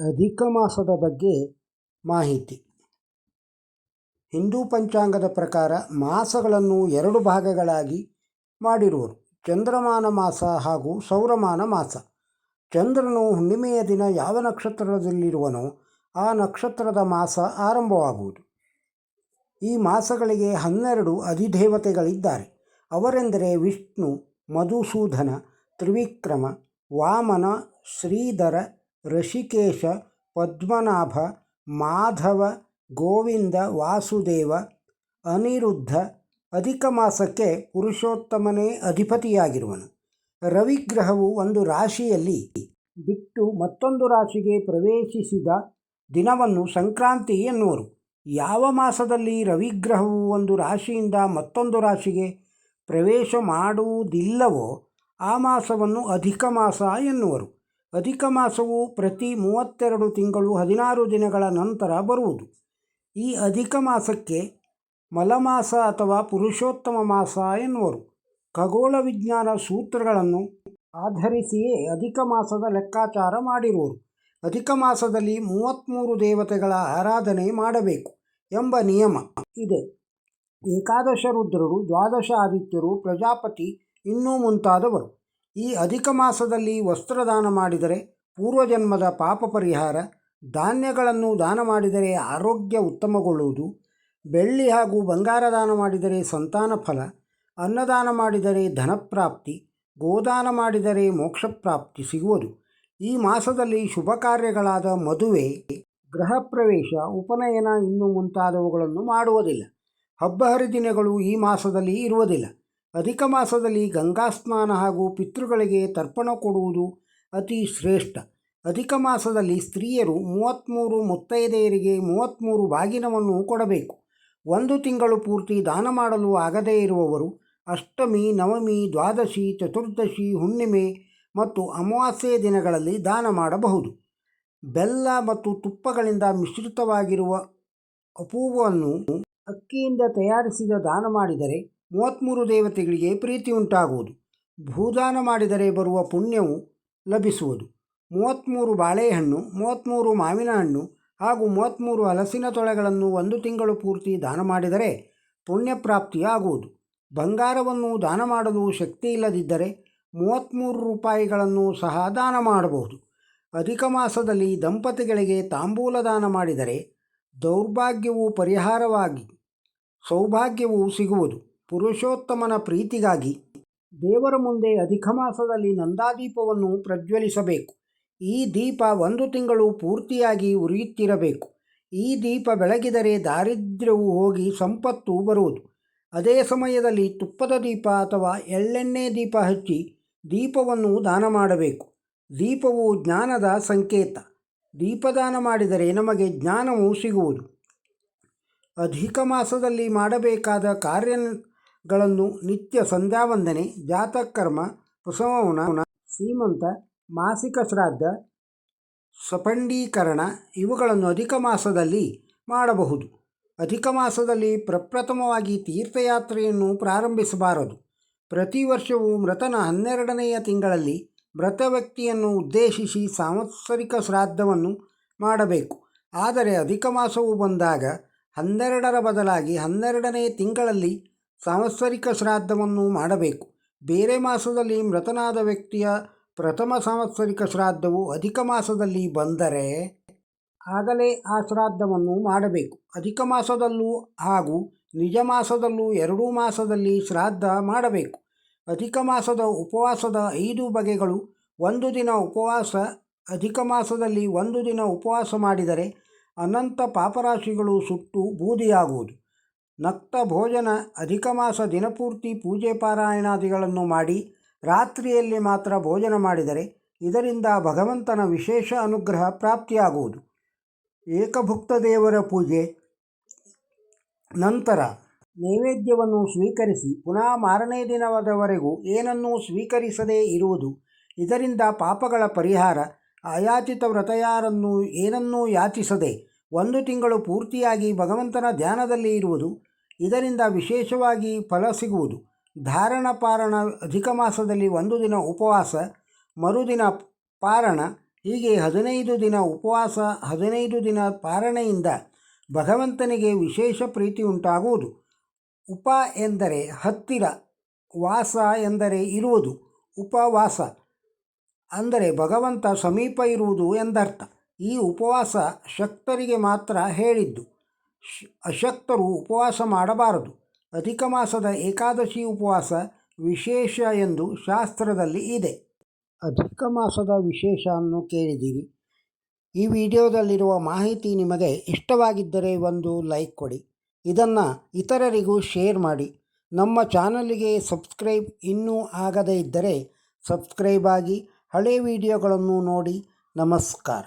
ಅಧಿಕ ಮಾಸದ ಬಗ್ಗೆ ಮಾಹಿತಿ. ಹಿಂದೂ ಪಂಚಾಂಗದ ಪ್ರಕಾರ ಮಾಸಗಳನ್ನು ಎರಡು ಭಾಗಗಳಾಗಿ ಮಾಡಿರುವರು. ಚಂದ್ರಮಾನ ಮಾಸ ಹಾಗೂ ಸೌರಮಾನ ಮಾಸ. ಚಂದ್ರನು ಹುಣ್ಣಿಮೆಯ ದಿನ ಯಾವ ನಕ್ಷತ್ರದಲ್ಲಿರುವನೋ ಆ ನಕ್ಷತ್ರದ ಮಾಸ ಆರಂಭವಾಗುವುದು. ಈ ಮಾಸಗಳಿಗೆ ಹನ್ನೆರಡು ಅಧಿದೇವತೆಗಳಿದ್ದಾರೆ. ಅವರೆಂದರೆ ವಿಷ್ಣು, ಮಧುಸೂದನ, ತ್ರಿವಿಕ್ರಮ, ವಾಮನ, ಶ್ರೀಧರ ಋಷಿಕೇಶ, ಪದ್ಮನಾಭ, ಮಾಧವ, ಗೋವಿಂದ, ವಾಸುದೇವ, ಅನಿರುದ್ಧ ಅಧಿಕ ಮಾಸಕ್ಕೆ ಪುರುಷೋತ್ತಮನೇ ಅಧಿಪತಿಯಾಗಿರುವನು. ರವಿಗ್ರಹವು ಒಂದು ರಾಶಿಯಲ್ಲಿ ಬಿಟ್ಟು ಮತ್ತೊಂದು ರಾಶಿಗೆ ಪ್ರವೇಶಿಸಿದ ದಿನವನ್ನು ಸಂಕ್ರಾಂತಿ ಎನ್ನುವರು. ಯಾವ ಮಾಸದಲ್ಲಿ ರವಿಗ್ರಹವು ಒಂದು ರಾಶಿಯಿಂದ ಮತ್ತೊಂದು ರಾಶಿಗೆ ಪ್ರವೇಶ ಮಾಡುವುದಿಲ್ಲವೋ ಆ ಮಾಸವನ್ನು ಅಧಿಕ ಮಾಸ ಎನ್ನುವರು. ಅಧಿಕ ಮಾಸವು ಪ್ರತಿ ಮೂವತ್ತೆರಡು ತಿಂಗಳು ಹದಿನಾರು ದಿನಗಳ ನಂತರ ಬರುವುದು. ಈ ಅಧಿಕ ಮಾಸಕ್ಕೆ ಮಲಮಾಸ ಅಥವಾ ಪುರುಷೋತ್ತಮ ಮಾಸ ಎನ್ನುವರು. ಖಗೋಳ ವಿಜ್ಞಾನ ಸೂತ್ರಗಳನ್ನು ಆಧರಿಸಿಯೇ ಅಧಿಕ ಮಾಸದ ಲೆಕ್ಕಾಚಾರ ಮಾಡಿರುವರು. ಅಧಿಕ ಮಾಸದಲ್ಲಿ ಮೂವತ್ತ್ಮೂರು ದೇವತೆಗಳ ಆರಾಧನೆ ಮಾಡಬೇಕು ಎಂಬ ನಿಯಮ ಇದೆ. ಏಕಾದಶ ರುದ್ರರು, ದ್ವಾದಶ ಆದಿತ್ಯರು, ಪ್ರಜಾಪತಿ ಇನ್ನೂ ಮುಂತಾದವರು. ಈ ಅಧಿಕ ಮಾಸದಲ್ಲಿ ವಸ್ತ್ರದಾನ ಮಾಡಿದರೆ ಪೂರ್ವಜನ್ಮದ ಪಾಪ ಪರಿಹಾರ, ಧಾನ್ಯಗಳನ್ನು ದಾನ ಮಾಡಿದರೆ ಆರೋಗ್ಯ ಉತ್ತಮಗೊಳ್ಳುವುದು, ಬೆಳ್ಳಿ ಹಾಗೂ ಬಂಗಾರ ದಾನ ಮಾಡಿದರೆ ಸಂತಾನ ಫಲ, ಅನ್ನದಾನ ಮಾಡಿದರೆ ಧನಪ್ರಾಪ್ತಿ, ಗೋದಾನ ಮಾಡಿದರೆ ಮೋಕ್ಷ ಪ್ರಾಪ್ತಿ ಸಿಗುವುದು. ಈ ಮಾಸದಲ್ಲಿ ಶುಭ ಕಾರ್ಯಗಳಾದ ಮದುವೆ, ಗೃಹ ಪ್ರವೇಶ, ಉಪನಯನ ಇನ್ನು ಮುಂತಾದವುಗಳನ್ನು ಮಾಡುವುದಿಲ್ಲ. ಹಬ್ಬ ಹರಿದಿನಗಳು ಈ ಮಾಸದಲ್ಲಿ ಇರುವುದಿಲ್ಲ. ಅಧಿಕ ಮಾಸದಲ್ಲಿ ಗಂಗಾ ಸ್ನಾನ ಹಾಗೂ ಪಿತೃಗಳಿಗೆ ತರ್ಪಣ ಕೊಡುವುದು ಅತಿ ಶ್ರೇಷ್ಠ. ಅಧಿಕ ಮಾಸದಲ್ಲಿ ಸ್ತ್ರೀಯರು ಮೂವತ್ತ್ಮೂರು ಮುತ್ತೈದೆಯರಿಗೆ ಮೂವತ್ತ್ಮೂರು ಬಾಗಿನವನ್ನು ಕೊಡಬೇಕು. ಒಂದು ತಿಂಗಳು ಪೂರ್ತಿ ದಾನ ಮಾಡಲು ಆಗದೇ ಇರುವವರು ಅಷ್ಟಮಿ, ನವಮಿ, ದ್ವಾದಶಿ, ಚತುರ್ದಶಿ, ಹುಣ್ಣಿಮೆ ಮತ್ತು ಅಮಾವಾಸ್ಯೆ ದಿನಗಳಲ್ಲಿ ದಾನ ಮಾಡಬಹುದು. ಬೆಲ್ಲ ಮತ್ತು ತುಪ್ಪಗಳಿಂದ ಮಿಶ್ರಿತವಾಗಿರುವ ಅಪೂವನ್ನು ಅಕ್ಕಿಯಿಂದ ತಯಾರಿಸಿದ ದಾನ ಮಾಡಿದರೆ ಮೂವತ್ತ್ಮೂರು ದೇವತೆಗಳಿಗೆ ಪ್ರೀತಿ ಉಂಟಾಗುವುದು. ಭೂದಾನ ಮಾಡಿದರೆ ಬರುವ ಪುಣ್ಯವು ಲಭಿಸುವುದು. ಮೂವತ್ತ್ಮೂರು ಬಾಳೆಹಣ್ಣು ಮೂವತ್ತ್ಮೂರು ಮಾವಿನ ಹಣ್ಣು ಹಾಗೂ ಮೂವತ್ತ್ಮೂರು ಹಲಸಿನ ತೊಳೆಗಳನ್ನು ಒಂದು ತಿಂಗಳು ಪೂರ್ತಿ ದಾನ ಮಾಡಿದರೆ ಪುಣ್ಯ ಪ್ರಾಪ್ತಿಯಾಗುವುದು. ಬಂಗಾರವನ್ನು ದಾನ ಮಾಡಲು ಶಕ್ತಿ ಇಲ್ಲದಿದ್ದರೆ ಮೂವತ್ತ್ಮೂರು ರೂಪಾಯಿಗಳನ್ನು ಸಹ ದಾನ ಮಾಡಬಹುದು. ಅಧಿಕ ಮಾಸದಲ್ಲಿ ದಂಪತಿಗಳಿಗೆ ತಾಂಬೂಲ ದಾನ ಮಾಡಿದರೆ ದೌರ್ಭಾಗ್ಯವು ಪರಿಹಾರವಾಗಿ, ಸೌಭಾಗ್ಯವು ಸಿಗುವುದು. ಪುರುಷೋತ್ತಮನ ಪ್ರೀತಿಗಾಗಿ ದೇವರ ಮುಂದೆ ಅಧಿಕ ಮಾಸದಲ್ಲಿ ನಂದಾದೀಪವನ್ನು ಪ್ರಜ್ವಲಿಸಬೇಕು. ಈ ದೀಪ ಒಂದು ತಿಂಗಳು ಪೂರ್ತಿಯಾಗಿ ಉರಿಯುತ್ತಿರಬೇಕು. ಈ ದೀಪ ಬೆಳಗಿದರೆ ದಾರಿದ್ರ್ಯವು ಹೋಗಿ ಸಂಪತ್ತು ಬರುವುದು. ಅದೇ ಸಮಯದಲ್ಲಿ ತುಪ್ಪದ ದೀಪ ಅಥವಾ ಎಳ್ಳೆಣ್ಣೆ ದೀಪ ಹಚ್ಚಿ ದೀಪವನ್ನು ದಾನ ಮಾಡಬೇಕು. ದೀಪವು ಜ್ಞಾನದ ಸಂಕೇತ. ದೀಪದಾನ ಮಾಡಿದರೆ ನಮಗೆ ಜ್ಞಾನವು ಸಿಗುವುದು. ಅಧಿಕ ಮಾಸದಲ್ಲಿ ಮಾಡಬೇಕಾದ ಕಾರ್ಯಗಳನ್ನು ನಿತ್ಯ ಸಂಧ್ಯಾವಂದನೆ ಜಾತಕರ್ಮ ಪ್ರಸವನ ಸೀಮಂತ, ಮಾಸಿಕ ಶ್ರಾದ್ದ, ಸಪಂಡೀಕರಣ ಇವುಗಳನ್ನು ಅಧಿಕ ಮಾಸದಲ್ಲಿ ಮಾಡಬಹುದು. ಅಧಿಕ ಮಾಸದಲ್ಲಿ ಪ್ರಪ್ರಥಮವಾಗಿ ತೀರ್ಥಯಾತ್ರೆಯನ್ನು ಪ್ರಾರಂಭಿಸಬಾರದು. ಪ್ರತಿ ವರ್ಷವೂ ಮೃತನ ಹನ್ನೆರಡನೆಯ ತಿಂಗಳಲ್ಲಿ ಮೃತ ವ್ಯಕ್ತಿಯನ್ನು ಉದ್ದೇಶಿಸಿ ಸಾಂವತ್ಸರಿಕ ಶ್ರಾದ್ದವನ್ನು ಮಾಡಬೇಕು. ಆದರೆ ಅಧಿಕ ಮಾಸವು ಬಂದಾಗ ಹನ್ನೆರಡರ ಬದಲಾಗಿ ಹನ್ನೆರಡನೇ ತಿಂಗಳಲ್ಲಿ ಸಾಂವತ್ಸರಿಕ ಶ್ರಾದ್ದವನ್ನು ಮಾಡಬೇಕು. ಬೇರೆ ಮಾಸದಲ್ಲಿ ಮೃತನಾದ ವ್ಯಕ್ತಿಯ ಪ್ರಥಮ ಸಾಂವತ್ಸರಿಕ ಶ್ರಾದ್ದವು ಅಧಿಕ ಮಾಸದಲ್ಲಿ ಬಂದರೆ ಆಗಲೇ ಆ ಶ್ರಾದ್ದವನ್ನು ಮಾಡಬೇಕು. ಅಧಿಕ ಮಾಸದಲ್ಲೂ ಹಾಗೂ ನಿಜ ಮಾಸದಲ್ಲೂ ಎರಡೂ ಮಾಸದಲ್ಲಿ ಶ್ರಾದ್ದ ಮಾಡಬೇಕು. ಅಧಿಕ ಮಾಸದ ಉಪವಾಸದ ಐದು ಬಗೆಗಳು. ಒಂದು ದಿನ ಉಪವಾಸ, ಅಧಿಕ ಮಾಸದಲ್ಲಿ ಒಂದು ದಿನ ಉಪವಾಸ ಮಾಡಿದರೆ ಅನಂತ ಪಾಪರಾಶಿಗಳು ಸುಟ್ಟು ಬೂದಿಯಾಗುವುದು. ನಕ್ತ ಭೋಜನ ಅಧಿಕ ಮಾಸ ದಿನಪೂರ್ತಿ ಪೂಜೆ ಪಾರಾಯಣಾದಿಗಳನ್ನು ಮಾಡಿ ರಾತ್ರಿಯಲ್ಲಿ ಮಾತ್ರ ಭೋಜನ ಮಾಡಿದರೆ ಇದರಿಂದ ಭಗವಂತನ ವಿಶೇಷ ಅನುಗ್ರಹ ಪ್ರಾಪ್ತಿಯಾಗುವುದು. ಏಕಭುಕ್ತ ದೇವರ ಪೂಜೆ. ನಂತರ ನೈವೇದ್ಯವನ್ನು ಸ್ವೀಕರಿಸಿ ಪುನಃ ಮಾರನೇ ದಿನವಾದವರೆಗೂ ಏನನ್ನೂ ಸ್ವೀಕರಿಸದೇ ಇರುವುದು. ಇದರಿಂದ ಪಾಪಗಳ ಪರಿಹಾರ, ಆಯಾಚಿತ ವ್ರತಯಾರನ್ನು ಏನನ್ನೂ ಯಾಚಿಸದೆ ಒಂದು ತಿಂಗಳು ಪೂರ್ತಿಯಾಗಿ ಭಗವಂತನ ಧ್ಯಾನದಲ್ಲಿ ಇರುವುದು. ಇದರಿಂದ ವಿಶೇಷವಾಗಿ ಫಲ ಸಿಗುವುದು. ಧಾರಣ ಪಾರಣ ಅಧಿಕ ಮಾಸದಲ್ಲಿ ಒಂದು ದಿನ ಉಪವಾಸ, ಮರುದಿನ ಪಾರಣ, ಹೀಗೆ ಹದಿನೈದು ದಿನ ಉಪವಾಸ, ಹದಿನೈದು ದಿನ ಪಾರಣೆಯಿಂದ ಭಗವಂತನಿಗೆ ವಿಶೇಷ ಪ್ರೀತಿ ಉಂಟಾಗುವುದು. ಉಪ ಎಂದರೆ ಹತ್ತಿರ, ವಾಸ ಎಂದರೆ ಇರುವುದು. ಉಪವಾಸ ಅಂದರೆ ಭಗವಂತ ಸಮೀಪ ಇರುವುದು ಎಂದರ್ಥ. ಈ ಉಪವಾಸ ಶಕ್ತರಿಗೆ ಮಾತ್ರ ಹೇಳಿದ್ದು. ಅಶಕ್ತರು ಉಪವಾಸ ಮಾಡಬಾರದು. ಅಧಿಕ ಮಾಸದ ಏಕಾದಶಿ ಉಪವಾಸ ವಿಶೇಷ ಎಂದು ಶಾಸ್ತ್ರದಲ್ಲಿ ಇದೆ. ಅಧಿಕ ಮಾಸದ ವಿಶೇಷ ಅನ್ನು ಕೇಳಿದ್ದೀರಿ. ಈ ವಿಡಿಯೋದಲ್ಲಿರುವ ಮಾಹಿತಿ ನಿಮಗೆ ಇಷ್ಟವಾಗಿದ್ದರೆ ಒಂದು ಲೈಕ್ ಕೊಡಿ. ಇದನ್ನು ಇತರರಿಗೂ ಶೇರ್ ಮಾಡಿ. ನಮ್ಮ ಚಾನಲಿಗೆ ಸಬ್ಸ್ಕ್ರೈಬ್ ಇನ್ನೂ ಆಗದೇ ಇದ್ದರೆ ಸಬ್ಸ್ಕ್ರೈಬ್ ಆಗಿ ಹಳೆ ವಿಡಿಯೋಗಳನ್ನು ನೋಡಿ ನಮಸ್ಕಾರ.